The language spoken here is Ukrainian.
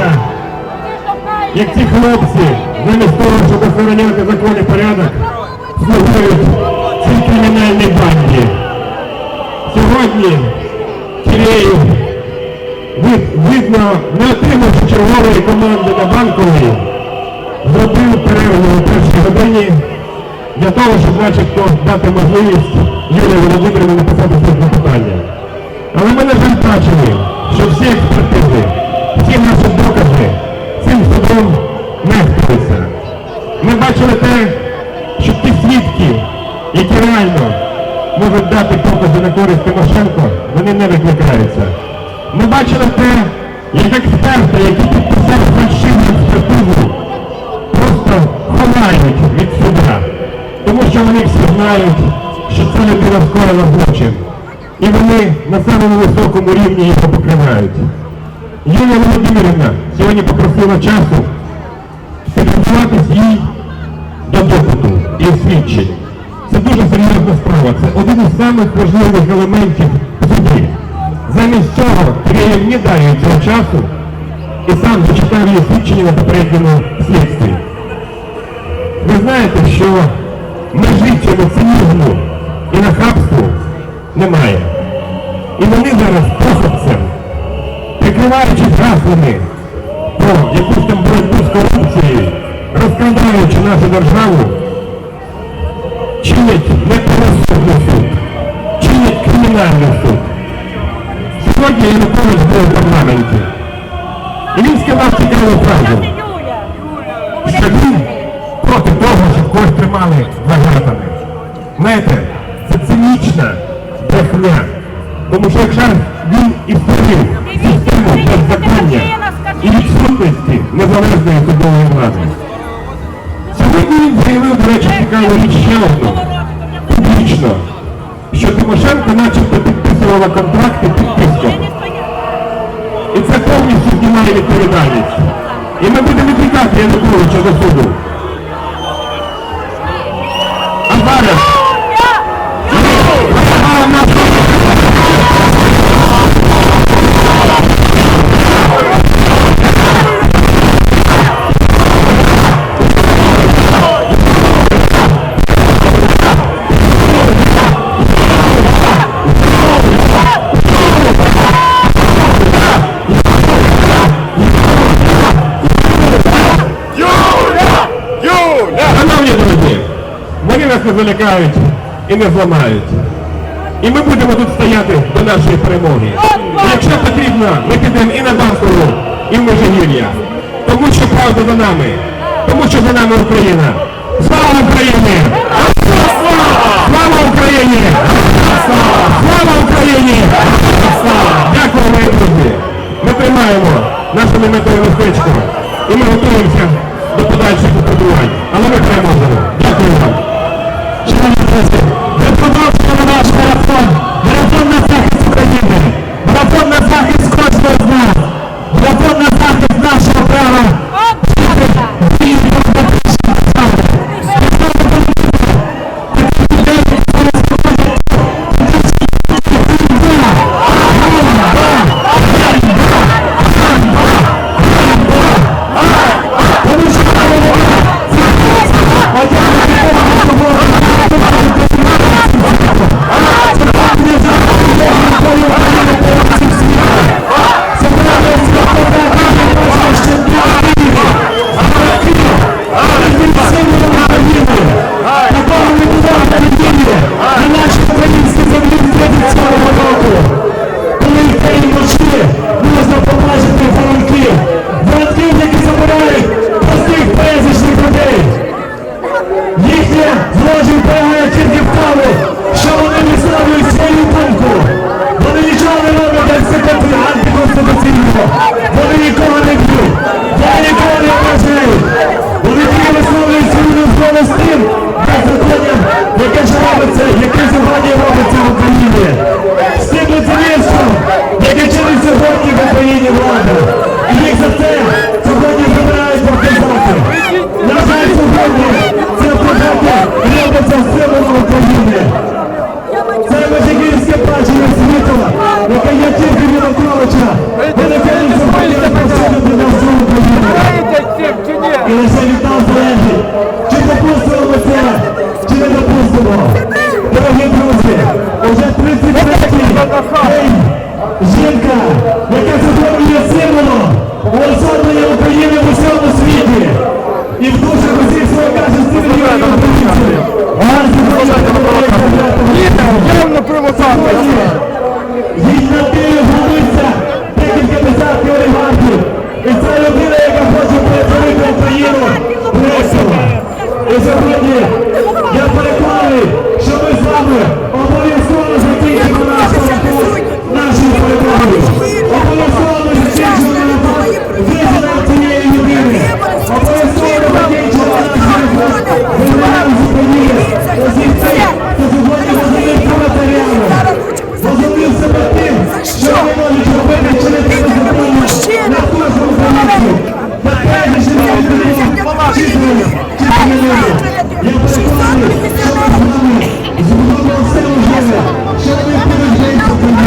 явище. Як ці хлопці, замість того, щоб охороняти закон і порядок, слугують цій кримінальній банді. Сьогодні вид- видно, не отримавши чергової команди на банковій, зробив перерву у першій годині для того, щоб начебто дати можливість Юлії Володимирівні написати своє питання. Але ми, на жаль, бачили, що всі експертизи, реально можуть дати покази на користь Тимошенко, вони не викликаються. Ми бачили те, як експерти, які підписали фальшиву експертизу, просто ховають від суда, тому що вони всі знають, що це людина скоїла злочин. І вони на самому високому рівні його покривають. Юлія Володимирівна сьогодні попросила часу підготуватись їй до допиту і свідчень. Дуже серйозна справа. Це один із самих важливих елементів в суді. Замість цього Київ не дає цього часу і сам зачитав її свідчення на попередньому слідстві. Ви знаєте, що межі цьому цинізму і нахабству немає. І вони зараз похопцем, прикриваючись гаслами про якусь там боротьбу з корупцією, розкрадаючи нашу державу, чинять неправосудний суд, чинять кримінальний суд. Сьогодні Янукович був у парламенті. І він сказав цікаву фразу, що він проти того, щоб когось тримали за ґратами. Знаєте, це цинічна брехня. Тому що якщо він і створив систему беззаконня і відсутності незалежної судової влади. Знімає відповідальність. І ми будемо відвікати Януковича до суду. А зараз вони залякають і не зламають. І ми будемо тут стояти до нашої перемоги. І якщо потрібно, ми підемо і на Банкову, і в Межигір'я. Тому що правда за нами. Тому що за нами Україна. Слава Україні! І в усіх російського каже, що не є Їй на ти годиться декілька десятків олігархів. І ця людина, яка хоче перетворити Україну. І сьогодні Я